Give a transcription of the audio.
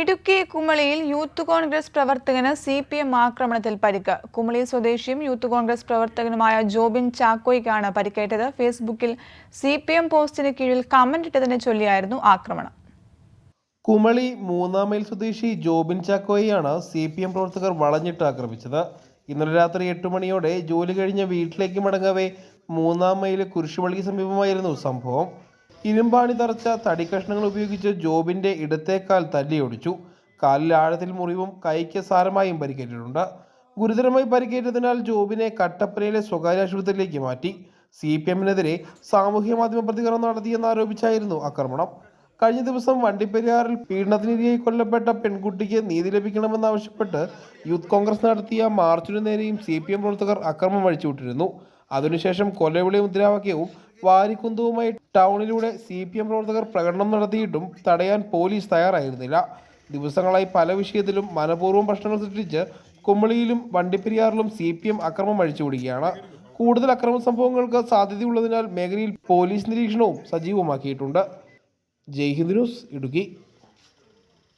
ഇടുക്കി കുമളിയിൽ യൂത്ത് കോൺഗ്രസ് പ്രവർത്തകന് C P M ആക്രമണത്തിൽ പരിക്ക്. കുമളി സ്വദേശിയും യൂത്ത് കോൺഗ്രസ് പ്രവർത്തകനുമായ ജോബിൻ ചാക്കോയ്ക്കാണ് പരിക്കേറ്റത്. ഫേസ്ബുക്കിൽ സി പി എം പോസ്റ്റിന് കീഴിൽ കമന്റ് ഇട്ടതിനെ ചൊല്ലിയായിരുന്നു ആക്രമണം. കുമളി മൂന്നാം മൈൽ സ്വദേശി ജോബിൻ ചാക്കോയെയാണ് സി പി എം പ്രവർത്തകർ വളഞ്ഞിട്ട് ആക്രമിച്ചത്. ഇന്നലെ രാത്രി എട്ട് മണിയോടെ ജോലി കഴിഞ്ഞ് വീട്ടിലേക്ക് മടങ്ങവേ മൂന്നാം മൈൽ കുരിശുപള്ളിക്ക് സമീപമായിരുന്നു സംഭവം. ഇരുമ്പാണി തറച്ച തടിക്കഷ്ണങ്ങൾ ഉപയോഗിച്ച് ജോബിന്റെ ഇടത്തേക്കാൽ തല്ലിയൊടിച്ചു കാലിൽ ആഴത്തിൽ മുറിവും കൈക്ക് സാരമായും പരിക്കേറ്റിട്ടുണ്ട്. ഗുരുതരമായി പരിക്കേറ്റതിനാൽ ജോബിനെ കട്ടപ്പനയിലെ സ്വകാര്യ ആശുപത്രിയിലേക്ക് മാറ്റി. സി പി എമ്മിനെതിരെ സാമൂഹ്യ മാധ്യമ പ്രതികരണം നടത്തിയെന്ന് ആരോപിച്ചായിരുന്നു ആക്രമണം. കഴിഞ്ഞ ദിവസം വണ്ടിപ്പെരിയാറിൽ പീഡനത്തിനിരയായി കൊല്ലപ്പെട്ട പെൺകുട്ടിക്ക് നീതി ലഭിക്കണമെന്നാവശ്യപ്പെട്ട് യൂത്ത് കോൺഗ്രസ് നടത്തിയ മാർച്ചിനു നേരെയും സി പി എം പ്രവർത്തകർ അക്രമം അഴിച്ചുവിട്ടിരുന്നു അതിനുശേഷം കൊലവിളി മുദ്രാവാക്യവും വാരിക്കുന്തവുമായി ടൗണിലൂടെ സി പി എം പ്രവർത്തകർ പ്രകടനം നടത്തിയിട്ടും തടയാൻ പോലീസ് തയ്യാറായിരുന്നില്ല. ദിവസങ്ങളായി പല വിഷയത്തിലും മനഃപൂർവം പ്രശ്നങ്ങൾ സൃഷ്ടിച്ച് കുമ്പളിയിലും വണ്ടിപ്പെരിയാറിലും സി പി എം അക്രമം അഴിച്ചുവിടുകയാണ്. കൂടുതൽ അക്രമ സംഭവങ്ങൾക്ക് സാധ്യതയുള്ളതിനാൽ മേഖലയിൽ പോലീസ് നിരീക്ഷണവും സജീവമാക്കിയിട്ടുണ്ട്. ജയ്ഹിന്ദ് ന്യൂസ് ഇടുക്കി.